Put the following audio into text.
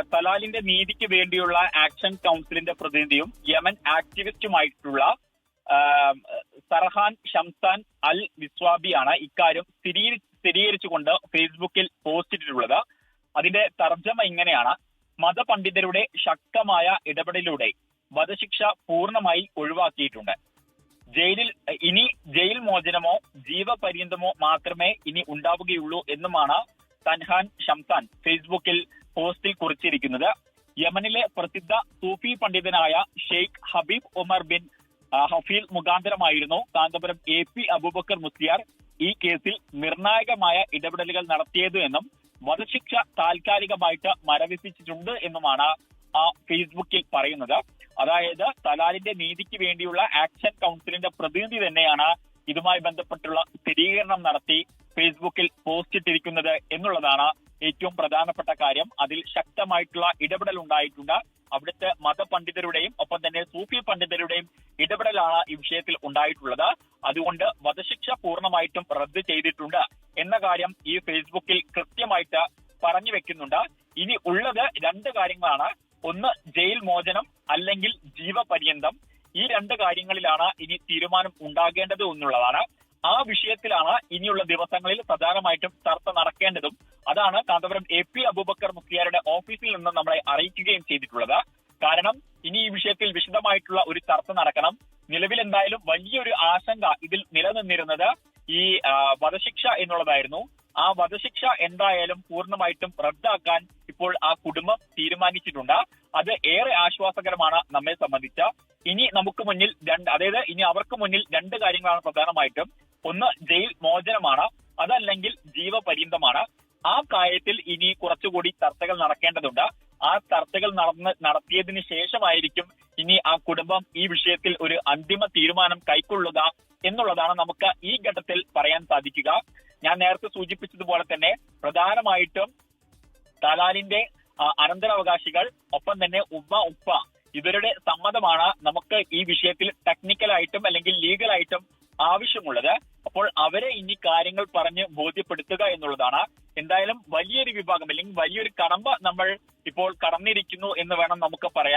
തലാലിന്റെ നീതിക്ക് വേണ്ടിയുള്ള ആക്ഷൻ കൗൺസിലിന്റെ പ്രതിനിധിയും യമൻ ആക്ടിവിസ്റ്റുമായിട്ടുള്ള സർഹാൻ ഷംസാൻ അൽ വിസ്വാബിയാണ് ഇക്കാര്യം സ്ഥിരീ- സ്ഥിരീകരിച്ചുകൊണ്ട് ഫേസ്ബുക്കിൽ പോസ്റ്റ് ഇട്ടിട്ടുള്ളത്. അതിന്റെ തർജമ ഇങ്ങനെയാണ്. മതപണ്ഡിതരുടെ ശക്തമായ ഇടപെടലിലൂടെ വധശിക്ഷ പൂർണമായി ഒഴിവാക്കിയിട്ടുണ്ട്. ജയിലിൽ ഇനി ജയിൽ മോചനമോ ജീവപര്യന്തമോ മാത്രമേ ഇനി ഉണ്ടാവുകയുള്ളൂ എന്നുമാണ് തൻഹാൻ ഷംസാൻ ഫേസ്ബുക്കിൽ പോസ്റ്റിൽ കുറിച്ചിരിക്കുന്നത്. യമനിലെ പ്രസിദ്ധ സൂഫി പണ്ഡിതനായ Sheikh Habib Umar bin Hafeel മുഖാന്തരമായിരുന്നു Kanthapuram A P Abubakar Musliyar ഈ കേസിൽ നിർണായകമായ ഇടപെടലുകൾ നടത്തിയത് എന്നും വധശിക്ഷ താൽക്കാലികമായിട്ട് മരവിപ്പിച്ചിട്ടുണ്ട് എന്നുമാണ് ആ ഫേസ്ബുക്കിൽ പറയുന്നത്. അതായത് തലാലിന്റെ നീതിക്ക് വേണ്ടിയുള്ള ആക്ഷൻ കൗൺസിലിന്റെ പ്രതിനിധി തന്നെയാണ് ഇതുമായി ബന്ധപ്പെട്ടുള്ള സ്ഥിരീകരണം നടത്തി ഫേസ്ബുക്കിൽ പോസ്റ്റ് ഇട്ടിരിക്കുന്നത് എന്നുള്ളതാണ് ഏറ്റവും പ്രധാനപ്പെട്ട കാര്യം. അതിൽ ശക്തമായിട്ടുള്ള ഇടപെടൽ ഉണ്ടായിട്ടുണ്ട്. അവിടുത്തെ മതപണ്ഡിതരുടെയും ഒപ്പം തന്നെ സൂഫി പണ്ഡിതരുടെയും ഇടപെടലാണ് ഈ വിഷയത്തിൽ ഉണ്ടായിട്ടുള്ളത്. അതുകൊണ്ട് വധശിക്ഷ പൂർണമായിട്ടും റദ്ദ് ചെയ്തിട്ടുണ്ട് എന്ന കാര്യം ഈ ഫേസ്ബുക്കിൽ കൃത്യമായിട്ട് പറഞ്ഞു വെക്കുന്നുണ്ട്. ഇനി ഉള്ളത് രണ്ട് കാര്യങ്ങളാണ്. ഒന്ന് ജയിൽ മോചനം അല്ലെങ്കിൽ ജീവപര്യന്തം. ഈ രണ്ട് കാര്യങ്ങളിലാണ് ഇനി തീരുമാനം ഉണ്ടാകേണ്ടത് എന്നുള്ളതാണ്. ആ വിഷയത്തിലാണ് ഇനിയുള്ള ദിവസങ്ങളിൽ പ്രധാനമായിട്ടും ചർച്ച നടക്കേണ്ടതും. അതാണ് കാന്തപുരം എ പി അബൂബക്കർ മുസ്ലിയാരുടെ ഓഫീസിൽ നിന്ന് നമ്മളെ അറിയിക്കുകയും ചെയ്തിട്ടുള്ളത്. കാരണം ഇനി ഈ വിഷയത്തിൽ വിശദമായിട്ടുള്ള ഒരു ചർച്ച നടക്കണം. നിലവിൽ എന്തായാലും വലിയൊരു ആശങ്ക ഇതിൽ നിലനിന്നിരുന്നത് ഈ വധശിക്ഷ എന്നുള്ളതായിരുന്നു. ആ വധശിക്ഷ എന്തായാലും പൂർണമായിട്ടും റദ്ദാക്കാൻ ഇപ്പോൾ ആ കുടുംബം തീരുമാനിച്ചിട്ടുണ്ട്. അത് ഏറെ ആശ്വാസകരമാണ് നമ്മെ സംബന്ധിച്ച. ഇനി നമുക്ക് മുന്നിൽ രണ്ട് അതായത് ഇനി അവർക്ക് മുന്നിൽ രണ്ട് കാര്യങ്ങളാണ് പ്രധാനമായിട്ടും. ഒന്ന് ജയിൽ മോചനമാണ് അതല്ലെങ്കിൽ ജീവപര്യന്തമാണ്. ആ കാര്യത്തിൽ ഇനി കുറച്ചുകൂടി ചർച്ചകൾ നടക്കേണ്ടതുണ്ട്. ആ ചർച്ചകൾ നടന്ന് നടത്തിയതിന് ശേഷമായിരിക്കും ഇനി ആ കുടുംബം ഈ വിഷയത്തിൽ ഒരു അന്തിമ തീരുമാനം കൈക്കൊള്ളുക എന്നുള്ളതാണ് നമുക്ക് ഈ ഘട്ടത്തിൽ പറയാൻ സാധിക്കുക. ഞാൻ നേരത്തെ സൂചിപ്പിച്ചതുപോലെ തന്നെ പ്രധാനമായിട്ടും തലാലിന്റെ അനന്തരാവകാശികൾ ഒപ്പം തന്നെ ഉമ്മ ഉപ്പ ഇവരുടെ സമ്മതമാണ് നമുക്ക് ഈ വിഷയത്തിൽ ടെക്നിക്കലായിട്ടും അല്ലെങ്കിൽ ലീഗലായിട്ടും ആവശ്യമുള്ളത്. അപ്പോൾ അവരെ ഇനി കാര്യങ്ങൾ പറഞ്ഞ് ബോധ്യപ്പെടുത്തുക എന്നുള്ളതാണ്. എന്തായാലും വലിയൊരു വിഭാഗം അല്ലെങ്കിൽ വലിയൊരു കടമ്പ നമ്മൾ ഇപ്പോൾ കടന്നിരിക്കുന്നു എന്ന് വേണം നമുക്ക് പറയാൻ.